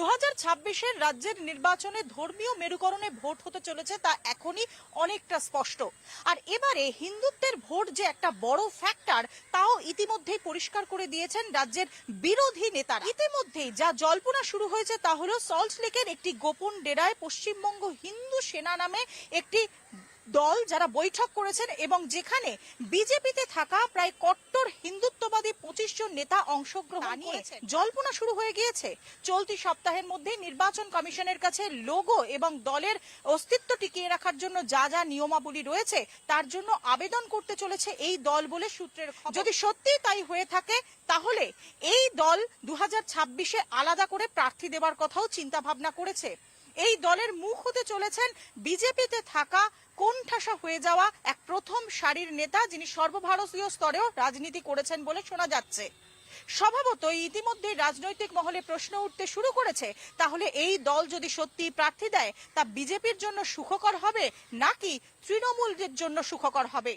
দু হাজার ছাব্বিশের রাজ্যের নির্বাচনে ধর্মীয় মেরুকরণে ভোট হতে চলেছে তা এখনই অনেকটা স্পষ্ট। আর এবারে হিন্দুত্বের ভোট যে একটা বড় ফ্যাক্টর তাও ইতিমধ্যেই পরিষ্কার করে দিয়েছেন রাজ্যের বিরোধী নেতারা। ইতিমধ্যেই যা জল্পনা শুরু হয়েছে তা হলো সল্ট লেকের একটি গোপন ডেরায় পশ্চিমবঙ্গ হিন্দু সেনা নামে একটি দল যারা বৈঠক করেছেন এবং যেখানে বিজেপিতে থাকা প্রায় কট্টর হিন্দুত্ববাদী পঁচিশ নেতা অংশগ্রহণ নিয়ে জল্পনা শুরু হয়ে গিয়েছে। চলতি সপ্তাহের মধ্যে নির্বাচন কমিশনের কাছে লোগো এবং দলের অস্তিত্ব টিকিয়ে রাখার জন্য যা যা নিয়মাবলী রয়েছে তার জন্য আবেদন করতে চলেছে এই দল বলে সূত্রের খবর। যদি সত্যি তাই হয়ে থাকে তাহলে এই দল দু হাজার আলাদা করে প্রার্থী দেওয়ার কথাও চিন্তা ভাবনা করেছে। এই দলের মুখ হতে চলেছেন বিজেপিতে থাকা কোণঠাসা হয়ে যাওয়া এক প্রথম সারির নেতা যিনি সর্বভারতীয় স্তরেও রাজনীতি করেছেন বলে শোনা যাচ্ছে। স্বভাবত ইতিমধ্যে রাজনৈতিক মহলে প্রশ্ন উঠতে শুরু করেছে, তাহলে এই দল যদি সত্যি প্রার্থী দেয়, তা বিজেপির জন্য সুখকর হবে নাকি তৃণমূলের জন্য সুখকর হবে?